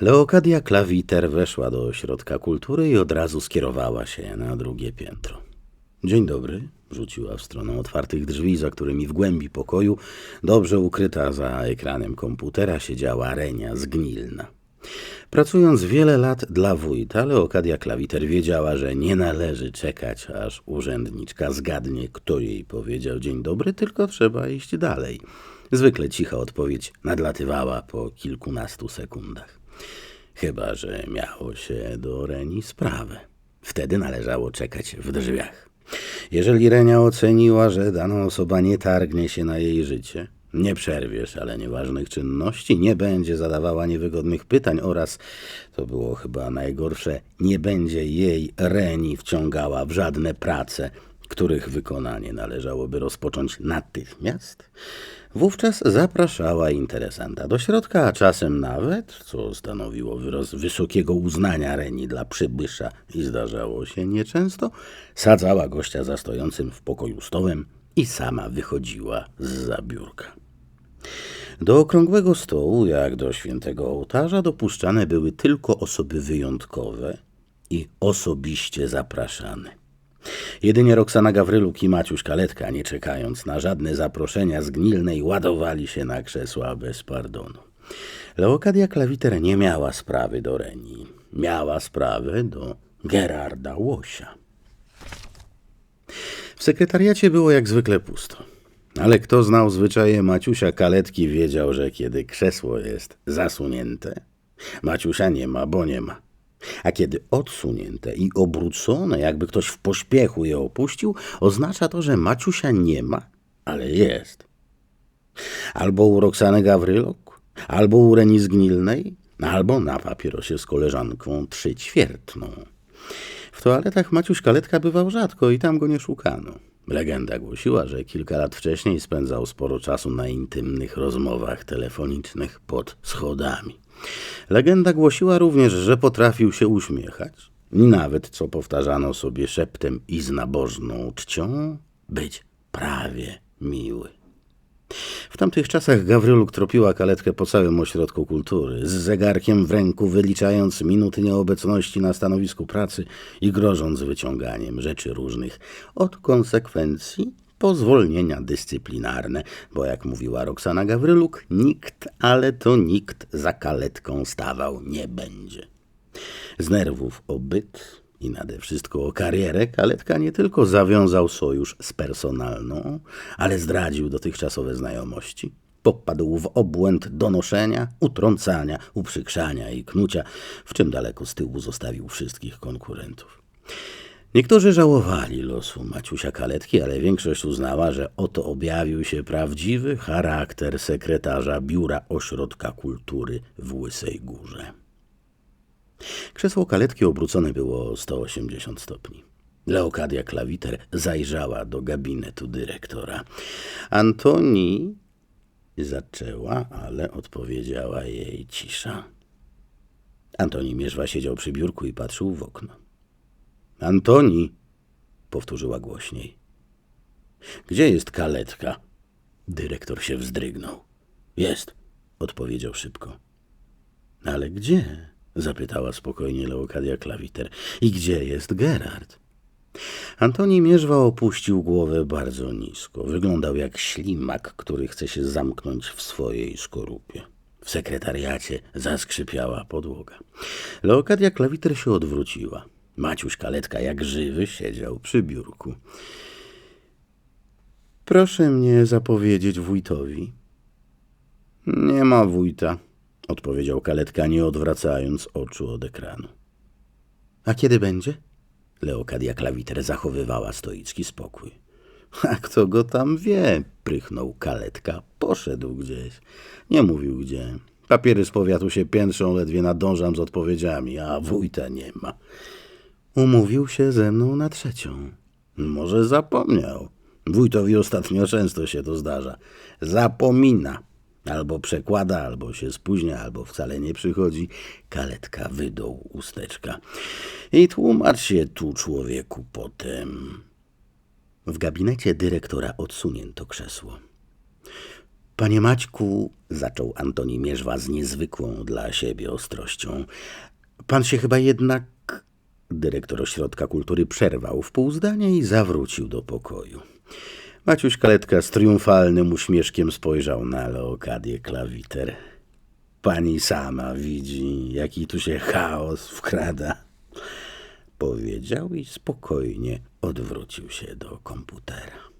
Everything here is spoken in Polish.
Leokadia Klawiter weszła do ośrodka kultury i od razu skierowała się na drugie piętro. Dzień dobry, rzuciła w stronę otwartych drzwi, za którymi w głębi pokoju, dobrze ukryta za ekranem komputera, siedziała Renia Zgnilna. Pracując wiele lat dla wójta, Leokadia Klawiter wiedziała, że nie należy czekać, aż urzędniczka zgadnie, kto jej powiedział dzień dobry, tylko trzeba iść dalej. Zwykle cicha odpowiedź nadlatywała po kilkunastu sekundach. Chyba, że miało się do Reni sprawę. Wtedy należało czekać w drzwiach. Jeżeli Renia oceniła, że dana osoba nie targnie się na jej życie, nie przerwie szalenie ważnych czynności, nie będzie zadawała niewygodnych pytań oraz, to było chyba najgorsze, nie będzie jej Reni wciągała w żadne prace, których wykonanie należałoby rozpocząć natychmiast, wówczas zapraszała interesanta do środka, a czasem nawet, co stanowiło wyraz wysokiego uznania Reni dla przybysza i zdarzało się nieczęsto, sadzała gościa za stojącym w pokoju stołem i sama wychodziła z zabiórka. Do okrągłego stołu, jak do świętego ołtarza, dopuszczane były tylko osoby wyjątkowe i osobiście zapraszane. Jedynie Roxana Gawryluk i Maciuś Kaletka, nie czekając na żadne zaproszenia z Gnilnej, ładowali się na krzesła bez pardonu. Leokadia Klawiter nie miała sprawy do Reni. Miała sprawę do Gerarda Łosia. W sekretariacie było jak zwykle pusto. Ale kto znał zwyczaje Maciusia Kaletki, wiedział, że kiedy krzesło jest zasunięte, Maciusia nie ma, bo nie ma. A kiedy odsunięte i obrócone, jakby ktoś w pośpiechu je opuścił, oznacza to, że Maciusia nie ma, ale jest. Albo u Roxany Gawrylok, albo u Reni Zgnilnej, albo na papierosie z koleżanką trzyćwiertną. W toaletach Maciuś Kaletka bywał rzadko i tam go nie szukano. Legenda głosiła, że kilka lat wcześniej spędzał sporo czasu na intymnych rozmowach telefonicznych pod schodami. Legenda głosiła również, że potrafił się uśmiechać nawet, co powtarzano sobie szeptem i z nabożną czcią, być prawie miły. W tamtych czasach Gawryluk tropiła kaletkę po całym ośrodku kultury, z zegarkiem w ręku wyliczając minuty nieobecności na stanowisku pracy i grożąc wyciąganiem rzeczy różnych od konsekwencji po zwolnienia dyscyplinarne, bo jak mówiła Roxana Gawryluk, nikt, ale to nikt za kaletką stawał nie będzie. Z nerwów o byt i nade wszystko o karierę Kaletka nie tylko zawiązał sojusz z personalną, ale zdradził dotychczasowe znajomości. Popadł w obłęd donoszenia, utrącania, uprzykrzania i knucia, w czym daleko z tyłu zostawił wszystkich konkurentów. Niektórzy żałowali losu Maciusia Kaletki, ale większość uznała, że oto objawił się prawdziwy charakter sekretarza Biura Ośrodka Kultury w Łysej Górze. Krzesło kaletki obrócone było o 180 stopni. Leokadia Klawiter zajrzała do gabinetu dyrektora. Antoni zaczęła, ale odpowiedziała jej cisza. Antoni Mierzwa siedział przy biurku i patrzył w okno. Antoni, powtórzyła głośniej. Gdzie jest kaletka? Dyrektor się wzdrygnął. Jest, odpowiedział szybko. Ale gdzie? Zapytała spokojnie Leokadia Klawiter. I gdzie jest Gerard? Antoni Mierzwa opuścił głowę bardzo nisko. Wyglądał jak ślimak, który chce się zamknąć w swojej skorupie. W sekretariacie zaskrzypiała podłoga. Leokadia Klawiter się odwróciła. Maciuś Kaletka jak żywy siedział przy biurku. Proszę mnie zapowiedzieć wójtowi. Nie ma wójta, odpowiedział Kaletka, nie odwracając oczu od ekranu. A kiedy będzie? Leokadia Klawiter zachowywała stoicki spokój. A kto go tam wie? prychnął Kaletka. Poszedł gdzieś. Nie mówił gdzie. Papiery z powiatu się piętrzą, ledwie nadążam z odpowiedziami, a wójta nie ma. Umówił się ze mną na trzecią. Może zapomniał. Wójtowi ostatnio często się to zdarza. Zapomina. Albo przekłada, albo się spóźnia, albo wcale nie przychodzi. Kaletka wydął usteczka. I tłumacz się tu, człowieku, potem. W gabinecie dyrektora odsunięto krzesło. Panie Maćku, zaczął Antoni Mierzwa z niezwykłą dla siebie ostrością. Pan się chyba jednak... Dyrektor Ośrodka Kultury przerwał w pół zdania i zawrócił do pokoju. Maciuś Kaletka z triumfalnym uśmieszkiem spojrzał na Leokadię Klawiter. Pani sama widzi, jaki tu się chaos wkrada. Powiedział i spokojnie odwrócił się do komputera.